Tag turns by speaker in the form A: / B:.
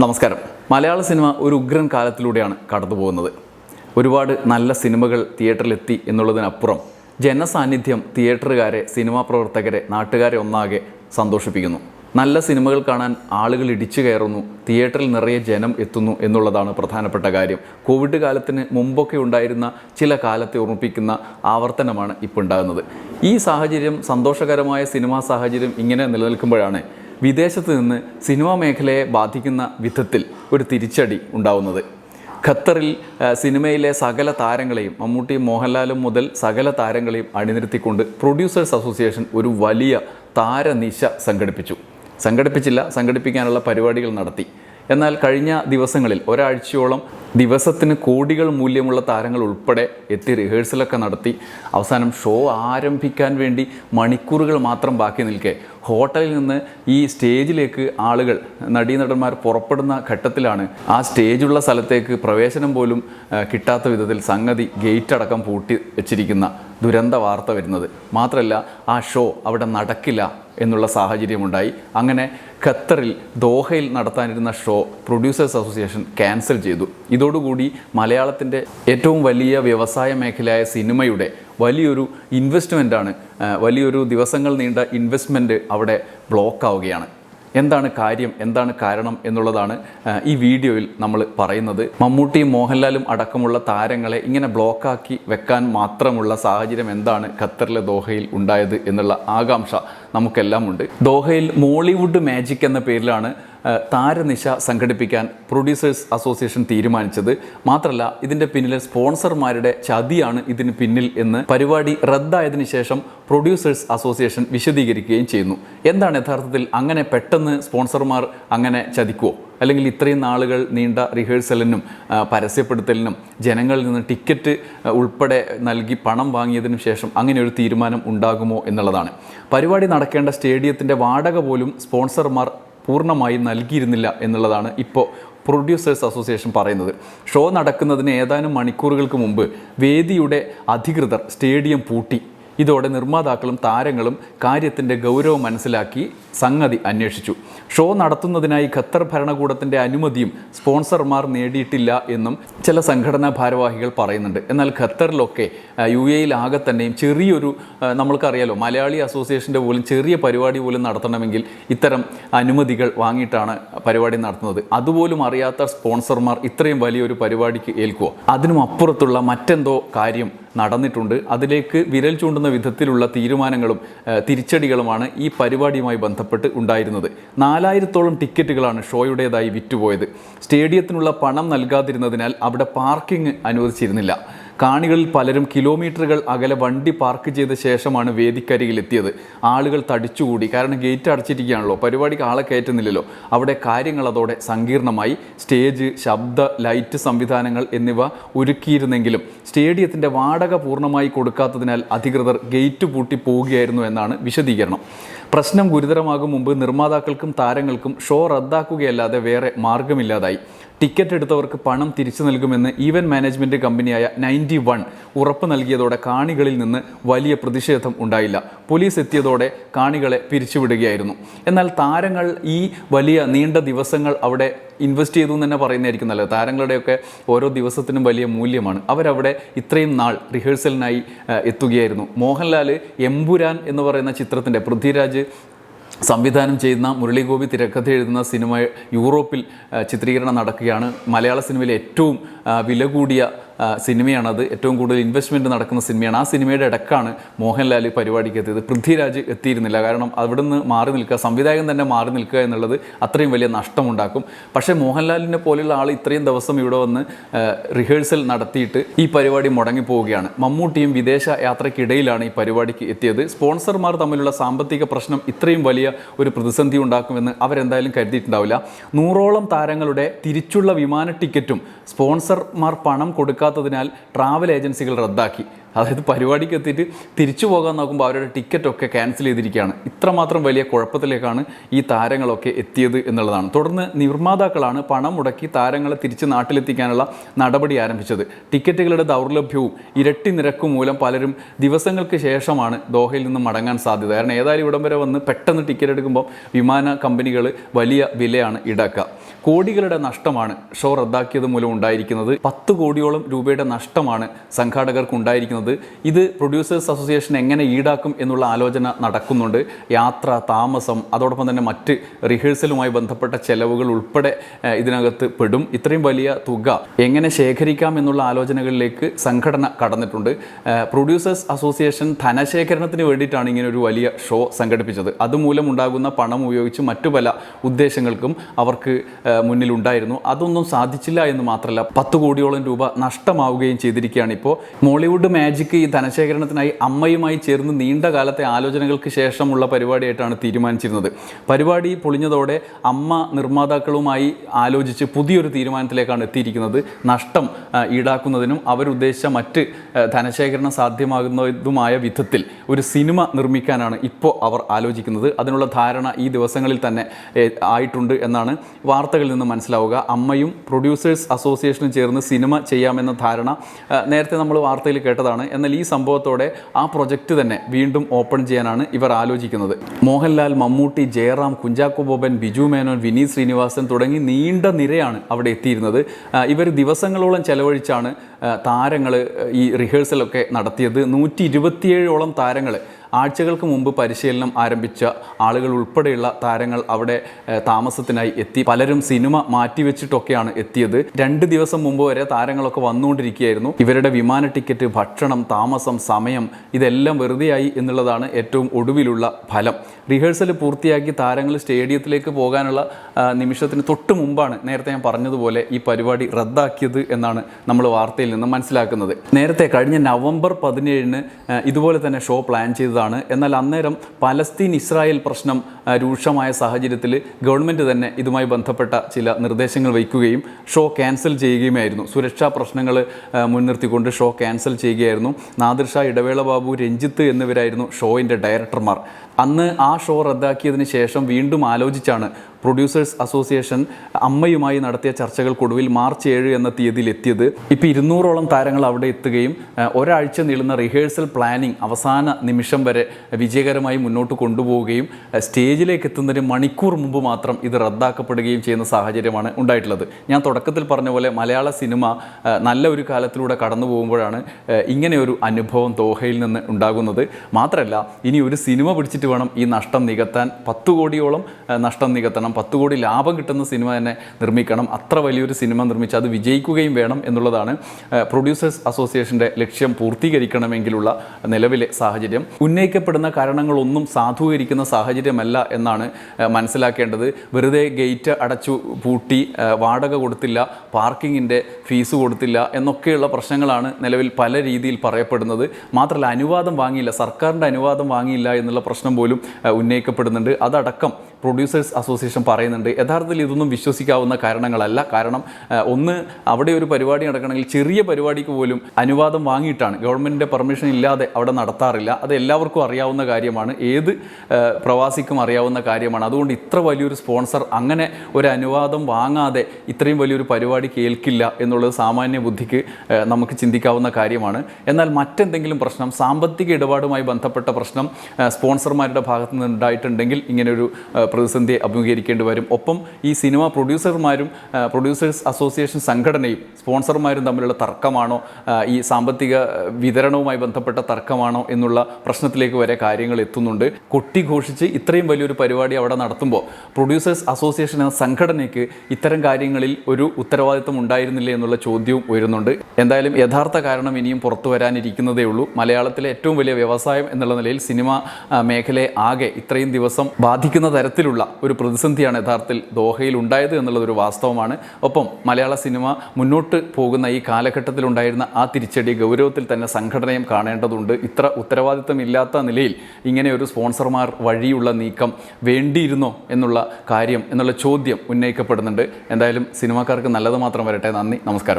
A: നമസ്കാരം. മലയാള സിനിമ ഒരു ഉഗ്രൻ കാലത്തിലൂടെയാണ് കടന്നു പോകുന്നത് ഒരുപാട് നല്ല സിനിമകൾ തിയേറ്ററിലെത്തി എന്നുള്ളതിനപ്പുറം ജനസാന്നിധ്യം തിയേറ്ററുകാരെ സിനിമാ പ്രവർത്തകരെ നാട്ടുകാരെ ഒന്നാകെ സന്തോഷിപ്പിക്കുന്നു. നല്ല സിനിമകൾ കാണാൻ ആളുകൾ ഇടിച്ചു കയറുന്നു തിയേറ്ററിൽ നിറയെ ജനം എത്തുന്നു എന്നുള്ളതാണ് പ്രധാനപ്പെട്ട കാര്യം. കോവിഡ് കാലത്തിന് മുമ്പൊക്കെ ഉണ്ടായിരുന്ന ചില കാലത്തെ ഓർമ്മിപ്പിക്കുന്ന ആവർത്തനമാണ് ഇപ്പോൾ ഉണ്ടാകുന്നത് ഈ സാഹചര്യം സന്തോഷകരമായ സിനിമാ സാഹചര്യം ഇങ്ങനെ നിലനിൽക്കുമ്പോഴാണ് വിദേശത്ത് നിന്ന് സിനിമാ മേഖലയെ ബാധിക്കുന്ന വിധത്തിൽ ഒരു തിരിച്ചടി ഉണ്ടാവുന്നത്. ഖത്തറിൽ സിനിമയിലെ സകല താരങ്ങളെയും മമ്മൂട്ടി മോഹൻലാലും മുതൽ സകല താരങ്ങളെയും അണിനിരത്തിക്കൊണ്ട് പ്രൊഡ്യൂസേഴ്സ് അസോസിയേഷൻ ഒരു വലിയ താരനിശ സംഘടിപ്പിച്ചു. സംഘടിപ്പിച്ചില്ല സംഘടിപ്പിക്കാനുള്ള പരിപാടികൾ നടത്തി. എന്നാൽ കഴിഞ്ഞ ദിവസങ്ങളിൽ ഒരാഴ്ചയോളം ദിവസത്തിന് കോടികൾ മൂല്യമുള്ള താരങ്ങൾ ഉൾപ്പെടെ എത്തി റിഹേഴ്സലൊക്കെ നടത്തി. അവസാനം ഷോ ആരംഭിക്കാൻ വേണ്ടി മണിക്കൂറുകൾ മാത്രം ബാക്കി നിൽക്കെ. ഹോട്ടലിൽ നിന്ന് ഈ സ്റ്റേജിലേക്ക് ആളുകൾ നടീനടന്മാർ പുറപ്പെടുന്ന ഘട്ടത്തിലാണ്. ആ സ്റ്റേജുള്ള സ്ഥലത്തേക്ക് പ്രവേശനം പോലും കിട്ടാത്ത വിധത്തിൽ സംഗതി ഗേറ്റ് അടക്കം പൂട്ടി വെച്ചിരിക്കുന്ന ദുരന്ത വാർത്ത വരുന്നത്. മാത്രമല്ല ആ ഷോ അവിടെ നടക്കില്ല. എന്നുള്ള സാഹചര്യമുണ്ടായി. അങ്ങനെ ഖത്തറിൽ ദോഹയിൽ നടത്താനിരുന്ന ഷോ പ്രൊഡ്യൂസേഴ്സ് അസോസിയേഷൻ ക്യാൻസൽ ചെയ്തു. ഇതോടുകൂടി മലയാളത്തിന്റെ ഏറ്റവും വലിയ വ്യവസായ മേഖലയായ സിനിമയുടെ വലിയൊരു ഇൻവെസ്റ്റ്മെന്റാണ് വലിയൊരു ദിവസങ്ങൾ നീണ്ട ഇൻവെസ്റ്റ്മെന്റ് അവിടെ ബ്ലോക്ക് ആവുകയാണ് എന്താണ് കാര്യം എന്താണ് കാരണം എന്നുള്ളതാണ് ഈ വീഡിയോയിൽ നമ്മൾ പറയുന്നത്. മമ്മൂട്ടിയും മോഹൻലാലും അടക്കമുള്ള താരങ്ങളെ ഇങ്ങനെ ബ്ലോക്കാക്കി വെക്കാൻ മാത്രമുള്ള സാഹചര്യം എന്താണ് ഖത്തറിലെ ദോഹയിൽ ഉണ്ടായത് എന്നുള്ള ആകാംക്ഷ നമുക്കെല്ലാം ഉണ്ട്. ദോഹയിൽ മോളിവുഡ് മാജിക് എന്ന പേരിലാണ് താരനിശ സംഘടിപ്പിക്കാൻ പ്രൊഡ്യൂസേഴ്സ് അസോസിയേഷൻ തീരുമാനിച്ചത്. മാത്രമല്ല ഇതിന്റെ പിന്നിലെ സ്പോൺസർമാരുടെ ചതിയാണ് ഇതിന് പിന്നിൽ എന്ന് പരിപാടി റദ്ദായതിനു ശേഷം പ്രൊഡ്യൂസേഴ്സ് അസോസിയേഷൻ വിശദീകരിക്കുകയും ചെയ്യുന്നു. എന്താണ് യഥാർത്ഥത്തിൽ അങ്ങനെ പെട്ടെന്ന് സ്പോൺസർമാർ അങ്ങനെ ചതിക്കുമോ അല്ലെങ്കിൽ ഇത്രയും നാളുകൾ നീണ്ട റിഹേഴ്സലിനും പരസ്യപ്പെടുത്തലിനും ജനങ്ങളിൽ നിന്ന് ടിക്കറ്റ് ഉൾപ്പെടെ നൽകി പണം വാങ്ങിയതിനു ശേഷം അങ്ങനെ ഒരു തീരുമാനം ഉണ്ടാകുമോ എന്നുള്ളതാണ്. പരിപാടി നടക്കേണ്ട സ്റ്റേഡിയത്തിന്റെ വാടക പോലും സ്പോൺസർമാർ പൂർണമായി നൽകിയിരുന്നില്ല എന്നുള്ളതാണ് ഇപ്പോൾ പ്രൊഡ്യൂസേഴ്സ് അസോസിയേഷൻ പറയുന്നത്. ഷോ നടക്കുന്നതിന് ഏതാനും മണിക്കൂറുകൾക്ക് മുമ്പ് വേദിയുടെ അധികൃതർ സ്റ്റേഡിയം പൂട്ടി. ഇതോടെ നിർമ്മാതാക്കളും താരങ്ങളും കാര്യത്തിന്റെ ഗൗരവം മനസ്സിലാക്കി സംഗതി അന്വേഷിച്ചു. ഷോ നടത്തുന്നതിനായി ഖത്തർ ഭരണകൂടത്തിന്റെ അനുമതിയും സ്പോൺസർമാർ നേടിയിട്ടില്ല എന്നും ചില സംഘടനാ ഭാരവാഹികൾ പറയുന്നുണ്ട്. എന്നാൽ ഖത്തറിലൊക്കെ യു എയിൽ ആകെ തന്നെയും ചെറിയൊരു നമ്മൾക്കറിയാലോ മലയാളി അസോസിയേഷന്റെ പോലും ചെറിയ പരിപാടി പോലും നടത്തണമെങ്കിൽ ഇത്തരം അനുമതികൾ വാങ്ങിയിട്ടാണ് പരിപാടി നടത്തുന്നത്. അതുപോലും അറിയാത്ത സ്പോൺസർമാർ ഇത്രയും വലിയൊരു പരിപാടിക്ക് ഏൽക്കുമോ അതിനും അപ്പുറത്തുള്ള മറ്റെന്തോ കാര്യം നടന്നിട്ടുണ്ട്. അതിലേക്ക് വിരൽ ചൂണ്ടുന്ന വിധത്തിലുള്ള തീരുമാനങ്ങളും തിരിച്ചടികളുമാണ് ഈ പരിപാടിയുമായി ബന്ധപ്പെട്ട് ഉണ്ടായിരുന്നത്. നാലായിരത്തോളം ടിക്കറ്റുകളാണ് ഷോയുടേതായി വിറ്റുപോയത്. സ്റ്റേഡിയത്തിനുള്ള പണം നൽകാതിരുന്നതിനാൽ അവിടെ പാർക്കിംഗ് അനുവദിച്ചിരുന്നില്ല. കാണികളിൽ പലരും കിലോമീറ്ററുകൾ അകലെ വണ്ടി പാർക്ക് ചെയ്ത ശേഷമാണ് വേദിക്കരികിൽ എത്തിയത് ആളുകൾ തടിച്ചുകൂടി. കാരണം ഗേറ്റ് അടച്ചിരിക്കുകയാണല്ലോ. പരിപാടിക്ക് ആളെ കയറ്റുന്നില്ലല്ലോ. അവിടെ കാര്യങ്ങൾ അതോടെ സങ്കീർണമായി. സ്റ്റേജ് ശബ്ദ ലൈറ്റ് സംവിധാനങ്ങൾ എന്നിവ ഒരുക്കിയിരുന്നെങ്കിലും സ്റ്റേഡിയത്തിന്റെ വാടക പൂർണമായി കൊടുക്കാത്തതിനാൽ അധികൃതർ ഗേറ്റ് പൂട്ടി പോവുകയായിരുന്നു എന്നാണ് വിശദീകരണം. പ്രശ്നം ഗുരുതരമാകും മുമ്പ് നിർമ്മാതാക്കൾക്കും താരങ്ങൾക്കും ഷോ റദ്ദാക്കുകയല്ലാതെ വേറെ മാർഗമില്ലാതായി ടിക്കറ്റ് എടുത്തവർക്ക് പണം തിരിച്ചു നൽകുമെന്ന് ഈവന്റ് മാനേജ്മെന്റ് കമ്പനിയായ നയന്റി വൺ ഉറപ്പ് നൽകിയതോടെ കാണികളിൽ നിന്ന് വലിയ പ്രതിഷേധം ഉണ്ടായില്ല. പോലീസ് എത്തിയതോടെ കാണികളെ പിരിച്ചുവിടുകയായിരുന്നു. എന്നാൽ താരങ്ങൾ ഈ വലിയ നീണ്ട ദിവസങ്ങൾ അവിടെ ഇൻവെസ്റ്റ് ചെയ്തു എന്ന് തന്നെ പറയുന്നതായിരിക്കും നല്ലത്. താരങ്ങളുടെയൊക്കെ ഓരോ ദിവസത്തിനും വലിയ മൂല്യമാണ്. അവരവിടെ ഇത്രയും നാൾ റിഹേഴ്സലിനായി എത്തുകയായിരുന്നു. മോഹൻലാൽ എമ്പുരാൻ എന്ന് പറയുന്ന ചിത്രത്തിന്റെ പൃഥ്വിരാജ് സംവിധാനം ചെയ്യുന്ന മുരളീഗോപി തിരക്കഥ എഴുതുന്ന സിനിമ യൂറോപ്പിൽ ചിത്രീകരണം നടക്കുകയാണ്. മലയാള സിനിമയിലെ ഏറ്റവും വില കൂടിയ സിനിമയാണത് ഏറ്റവും കൂടുതൽ ഇൻവെസ്റ്റ്മെന്റ് നടക്കുന്ന സിനിമയാണ്. ആ സിനിമയുടെ ഇടക്കാണ് മോഹൻലാൽ പരിപാടിക്ക് എത്തിയത്. പൃഥ്വിരാജ് എത്തിയിരുന്നില്ല. കാരണം അവിടെ നിന്ന് മാറി നിൽക്കുക സംവിധായകൻ തന്നെ മാറി നിൽക്കുക എന്നുള്ളത് അത്രയും വലിയ നഷ്ടമുണ്ടാക്കും. പക്ഷേ മോഹൻലാലിനെ പോലെയുള്ള ആൾ ഇത്രയും ദിവസം ഇവിടെ വന്ന് റിഹേഴ്സൽ നടത്തിയിട്ട് ഈ പരിപാടി മുടങ്ങിപ്പോവുകയാണ് മമ്മൂട്ടിയും വിദേശ യാത്രയ്ക്കിടയിലാണ് ഈ പരിപാടിക്ക് എത്തിയത്. സ്പോൺസർമാർ തമ്മിലുള്ള സാമ്പത്തിക പ്രശ്നം ഇത്രയും വലിയ ഒരു പ്രതിസന്ധി ഉണ്ടാക്കുമെന്ന് അവരെന്തായാലും കരുതിയിട്ടുണ്ടാവില്ല. നൂറോളം താരങ്ങളുടെ തിരിച്ചുള്ള വിമാന ടിക്കറ്റും സ്പോൺസർമാർ പണം കൊടുക്കാത്തതിനാൽ ട്രാവൽ ഏജൻസികൾ റദ്ദാക്കി. അതായത് പരിപാടിക്ക് എത്തിയിട്ട് തിരിച്ചു പോകാൻ നോക്കുമ്പോൾ അവരുടെ ടിക്കറ്റൊക്കെ ക്യാൻസൽ ചെയ്തിരിക്കുകയാണ്. ഇത്രമാത്രം വലിയ കുഴപ്പത്തിലേക്കാണ് ഈ താരങ്ങളൊക്കെ എത്തിയത് എന്നുള്ളതാണ്. തുടർന്ന് നിർമ്മാതാക്കളാണ് പണം മുടക്കി താരങ്ങളെ തിരിച്ച് നാട്ടിലെത്തിക്കാനുള്ള നടപടി ആരംഭിച്ചത്. ടിക്കറ്റുകളുടെ ദൗർലഭ്യവും ഇരട്ടി നിരക്കും മൂലം പലരും ദിവസങ്ങൾക്ക് ശേഷമാണ് ദോഹയിൽ നിന്ന് മടങ്ങാൻ സാധ്യത. കാരണം ഏതായാലും ഇവിടം വരെ വന്ന് പെട്ടെന്ന് ടിക്കറ്റ് എടുക്കുമ്പോൾ വിമാന കമ്പനികൾ വലിയ വിലയാണ് ഈടാക്കുക. കോടികളുടെ നഷ്ടമാണ് ഷോ റദ്ദാക്കിയത് മൂലം ഉണ്ടായിരിക്കുന്നത്. പത്ത് കോടിയോളം രൂപയുടെ നഷ്ടമാണ് സംഘാടകർക്ക് ഉണ്ടായിരിക്കുന്നത്. ഇത് പ്രൊഡ്യൂസേഴ്സ് അസോസിയേഷൻ എങ്ങനെ ഈടാക്കും എന്നുള്ള ആലോചന നടക്കുന്നുണ്ട്. യാത്ര താമസം അതോടൊപ്പം തന്നെ മറ്റ് റിഹേഴ്സലുമായി ബന്ധപ്പെട്ട ചെലവുകൾ ഉൾപ്പെടെ ഇതിനകത്ത് പെടും. ഇത്രയും വലിയ തുക എങ്ങനെ ശേഖരിക്കാം എന്നുള്ള ആലോചനകളിലേക്ക് സംഘടന കടന്നിട്ടുണ്ട്. പ്രൊഡ്യൂസേഴ്സ് അസോസിയേഷൻ ധനശേഖരണത്തിന് വേണ്ടിയിട്ടാണ് ഇങ്ങനെ ഒരു വലിയ ഷോ സംഘടിപ്പിച്ചത്. അതുമൂലം ഉണ്ടാകുന്ന പണം ഉപയോഗിച്ച് മറ്റു പല ഉദ്ദേശങ്ങൾക്കും അവർക്ക് മുന്നിലുണ്ടായിരുന്നു അതൊന്നും സാധിച്ചില്ല എന്ന് മാത്രമല്ല പത്ത് കോടിയോളം രൂപ നഷ്ടമാവുകയും ചെയ്തിരിക്കുകയാണ് ഇപ്പോൾ. മോളിവുഡ് മാജിക് ഈ ധനശേഖരണത്തിനായി അമ്മയുമായി ചേർന്ന് നീണ്ട കാലത്തെ ആലോചനകൾക്ക് ശേഷമുള്ള പരിപാടിയായിട്ടാണ് തീരുമാനിച്ചിരുന്നത്. പരിപാടി പൊളിഞ്ഞതോടെ അമ്മ നിർമ്മാതാക്കളുമായി ആലോചിച്ച് പുതിയൊരു തീരുമാനത്തിലേക്കാണ് എത്തിയിരിക്കുന്നത്. നഷ്ടം ഈടാക്കുന്നതിനും അവരുദ്ദേശിച്ച മറ്റ് ധനശേഖരണം സാധ്യമാകുന്നതുമായ വിധത്തിൽ ഒരു സിനിമ നിർമ്മിക്കാനാണ് ഇപ്പോൾ അവർ ആലോചിക്കുന്നത്. അതിനുള്ള ധാരണ ഈ ദിവസങ്ങളിൽ തന്നെ ആയിട്ടുണ്ട് എന്നാണ് വാർത്തകളിൽ നിന്ന് മനസ്സിലാവുക. അമ്മയും പ്രൊഡ്യൂസേഴ്സ് അസോസിയേഷനും ചേർന്ന് സിനിമ ചെയ്യാമെന്ന ധാരണ നേരത്തെ നമ്മൾ വാർത്തയിൽ കേട്ടതാണ്. എന്നാൽ ഈ സംഭവത്തോടെ ആ പ്രൊജക്റ്റ് തന്നെ വീണ്ടും ഓപ്പൺ ചെയ്യാനാണ് ഇവർ ആലോചിക്കുന്നത്. മോഹൻലാൽ മമ്മൂട്ടി ജയറാം കുഞ്ചാക്കോ ബോബൻ ബിജു മേനോൻ വിനീത് ശ്രീനിവാസൻ തുടങ്ങി നീണ്ട നിരയാണ് അവിടെ എത്തിയിരുന്നത്. ഇവർ ദിവസങ്ങളോളം ചെലവഴിച്ചാണ് താരങ്ങൾ ഈ റിഹേഴ്സലൊക്കെ നടത്തിയത്. നൂറ്റി ഇരുപത്തിയേഴോളം താരങ്ങൾ ആഴ്ചകൾക്ക് മുമ്പ് പരിശീലനം ആരംഭിച്ച ആളുകൾ ഉൾപ്പെടെയുള്ള താരങ്ങൾ അവിടെ താമസത്തിനായി എത്തി. പലരും സിനിമ മാറ്റിവെച്ചിട്ടൊക്കെയാണ് എത്തിയത്. രണ്ട് ദിവസം മുമ്പ് വരെ താരങ്ങളൊക്കെ വന്നുകൊണ്ടിരിക്കുകയായിരുന്നു. ഇവരുടെ വിമാന ടിക്കറ്റ് ഭക്ഷണം താമസം സമയം ഇതെല്ലാം വെറുതെയായി എന്നുള്ളതാണ് ഏറ്റവും ഒടുവിലുള്ള ഫലം. റിഹേഴ്സൽ പൂർത്തിയാക്കി താരങ്ങൾ സ്റ്റേഡിയത്തിലേക്ക് പോകാനുള്ള നിമിഷത്തിന് തൊട്ട് മുമ്പാണ് നേരത്തെ ഞാൻ പറഞ്ഞതുപോലെ ഈ പരിപാടി റദ്ദാക്കിയത് എന്നാണ് നമ്മൾ വാർത്തയിൽ നിന്ന് മനസ്സിലാക്കുന്നത്. നേരത്തെ കഴിഞ്ഞ നവംബർ പതിനേഴിന് ഇതുപോലെ തന്നെ ഷോ പ്ലാൻ ചെയ്തതാണ് എന്നാൽ അന്നേരം പലസ്തീൻ ഇസ്രായേൽ പ്രശ്നം രൂക്ഷമായ സാഹചര്യത്തിൽ ഗവൺമെന്റ് തന്നെ ഇതുമായി ബന്ധപ്പെട്ട ചില നിർദ്ദേശങ്ങൾ വയ്ക്കുകയും ഷോ ക്യാൻസൽ ചെയ്യുകയുമായിരുന്നു. സുരക്ഷാ പ്രശ്നങ്ങൾ മുൻനിർത്തിക്കൊണ്ട് ഷോ ക്യാൻസൽ ചെയ്യുകയായിരുന്നു. നാദിർ ഇടവേള ബാബു രഞ്ജിത്ത് എന്നിവരായിരുന്നു ഷോയിന്റെ ഡയറക്ടർമാർ. അന്ന് ആ ഷോ റദ്ദാക്കിയതിന് ശേഷം വീണ്ടും ആലോചിച്ചാണ് പ്രൊഡ്യൂസേഴ്സ് അസോസിയേഷൻ അമ്മയുമായി നടത്തിയ ചർച്ചകൾക്കൊടുവിൽ മാർച്ച് ഏഴ് എന്ന തീയതിയിൽ എത്തിയത്. ഇപ്പോൾ ഇരുന്നൂറോളം താരങ്ങൾ അവിടെ എത്തുകയും ഒരാഴ്ച നീളുന്ന റിഹേഴ്സൽ പ്ലാനിംഗ് അവസാന നിമിഷം വരെ വിജയകരമായി മുന്നോട്ട് കൊണ്ടുപോവുകയും സ്റ്റേജിലേക്ക് എത്തുന്നതിന് മണിക്കൂർ മുമ്പ് മാത്രം ഇത് റദ്ദാക്കപ്പെടുകയും ചെയ്യുന്ന സാഹചര്യമാണ് ഉണ്ടായിട്ടുള്ളത്. ഞാൻ തുടക്കത്തിൽ പറഞ്ഞ പോലെ മലയാള സിനിമ നല്ല ഒരു കാലത്തിലൂടെ കടന്നു പോകുമ്പോഴാണ് ഇങ്ങനെ ഒരു അനുഭവം ദോഹയിൽ നിന്ന് ഉണ്ടാകുന്നത്. മാത്രമല്ല ഇനി ഒരു സിനിമ പിടിച്ചിട്ട് വേണം ഈ നഷ്ടം നികത്താൻ. പത്ത് കോടിയോളം നഷ്ടം നികത്തണം. പത്ത് കോടി ലാഭം കിട്ടുന്ന സിനിമ തന്നെ നിർമ്മിക്കണം. അത്ര വലിയൊരു സിനിമ നിർമ്മിച്ച് അത് വിജയിക്കുകയും വേണം എന്നുള്ളതാണ് പ്രൊഡ്യൂസേഴ്സ് അസോസിയേഷന്റെ ലക്ഷ്യം പൂർത്തീകരിക്കണമെങ്കിലുള്ള നിലവിലെ സാഹചര്യം. ഉന്നയിക്കപ്പെടുന്ന കാരണങ്ങളൊന്നും സാധൂകരിക്കുന്ന സാഹചര്യമല്ല എന്നാണ് മനസ്സിലാക്കേണ്ടത്. വെറുതെ ഗേറ്റ് അടച്ചു പൂട്ടി വാടക കൊടുത്തില്ല പാർക്കിങ്ങിന്റെ ഫീസ് കൊടുത്തില്ല എന്നൊക്കെയുള്ള പ്രശ്നങ്ങളാണ് നിലവിൽ പല രീതിയിൽ പറയപ്പെടുന്നത്. മാത്രമല്ല അനുവാദം വാങ്ങിയില്ല സർക്കാരിന്റെ അനുവാദം വാങ്ങിയില്ല എന്നുള്ള പ്രശ്നം പോലും ഉന്നയിക്കപ്പെടുന്നുണ്ട്. അതടക്കം പ്രൊഡ്യൂസേഴ്സ് അസോസിയേഷൻ പറയുന്നുണ്ട്. യഥാർത്ഥത്തിൽ ഇതൊന്നും വിശ്വസിക്കാവുന്ന കാരണങ്ങളല്ല. കാരണം ഒന്ന് അവിടെ ഒരു പരിപാടി നടക്കണമെങ്കിൽ ചെറിയ പരിപാടിക്ക് പോലും അനുവാദം വാങ്ങിയിട്ടാണ്. ഗവൺമെന്റിന്റെ പെർമിഷൻ ഇല്ലാതെ അവിടെ നടത്താറില്ല. അത് എല്ലാവർക്കും അറിയാവുന്ന കാര്യമാണ്. ഏത് പ്രവാസിക്കും അറിയാവുന്ന കാര്യമാണ്. അതുകൊണ്ട് ഇത്ര വലിയൊരു സ്പോൺസർ അങ്ങനെ ഒരു അനുവാദം വാങ്ങാതെ ഇത്രയും വലിയൊരു പരിപാടി കേൾക്കില്ല എന്നുള്ളത് സാമാന്യ ബുദ്ധിക്ക് നമുക്ക് ചിന്തിക്കാവുന്ന കാര്യമാണ്. എന്നാൽ മറ്റെന്തെങ്കിലും പ്രശ്നം സാമ്പത്തിക ഇടപാടുമായി ബന്ധപ്പെട്ട പ്രശ്നം സ്പോൺസർമാരുടെ ഭാഗത്തു നിന്ന് ഉണ്ടായിട്ടുണ്ടെങ്കിൽ ഇങ്ങനെയൊരു പ്രതിസന്ധിയെ അഭിമുഖീകരിക്കേണ്ടി വരും. ഒപ്പം ഈ സിനിമ പ്രൊഡ്യൂസർമാരും പ്രൊഡ്യൂസേഴ്സ് അസോസിയേഷൻ സംഘടനയും സ്പോൺസർമാരും തമ്മിലുള്ള തർക്കമാണോ? ഈ സാമ്പത്തിക വിതരണവുമായി ബന്ധപ്പെട്ട തർക്കമാണോ എന്നുള്ള പ്രശ്നത്തിലേക്ക് വരെ കാര്യങ്ങൾ എത്തുന്നുണ്ട്. കൊട്ടിഘോഷിച്ച് ഇത്രയും വലിയൊരു പരിപാടി അവിടെ നടത്തുമ്പോൾ പ്രൊഡ്യൂസേഴ്സ് അസോസിയേഷൻ എന്ന സംഘടനയ്ക്ക് ഇത്തരം കാര്യങ്ങളിൽ ഒരു ഉത്തരവാദിത്വം ഉണ്ടായിരുന്നില്ലേ എന്നുള്ള ചോദ്യവും ഉയരുന്നുണ്ട്. എന്തായാലും യഥാർത്ഥ കാരണം ഇനിയും പുറത്തു വരാനിരിക്കുന്നതേ ഉള്ളൂ. മലയാളത്തിലെ ഏറ്റവും വലിയ വ്യവസായം എന്നുള്ള നിലയിൽ സിനിമ മേഖലയെ ആകെ ഇത്രയും ദിവസം ബാധിക്കുന്ന തരത്തിലുള്ള ഒരു പ്രതിസന്ധിയാണ് യഥാർത്ഥത്തിൽ ദോഹയിൽ ഉണ്ടായത് എന്നുള്ളതൊരു വാസ്തവമാണ്. ഒപ്പം മലയാള സിനിമ മുന്നോട്ട് പോകുന്ന ഈ കാലഘട്ടത്തിലുണ്ടായിരുന്ന ആ തിരിച്ചടി ഗൗരവത്തിൽ തന്നെ സംഘടനയും കാണേണ്ടതുണ്ട്. ഇത്ര ഉത്തരവാദിത്തമില്ലാത്ത നിലയിൽ ഇങ്ങനെ ഒരു സ്പോൺസർമാർ വഴിയുള്ള നീക്കം വേണ്ടിയിരുന്നോ എന്നുള്ള കാര്യം എന്നുള്ള ചോദ്യം ഉന്നയിക്കപ്പെടുന്നുണ്ട്. എന്തായാലും സിനിമാക്കാർക്ക് നല്ലത് മാത്രം വരട്ടെ. നന്ദി. നമസ്കാരം.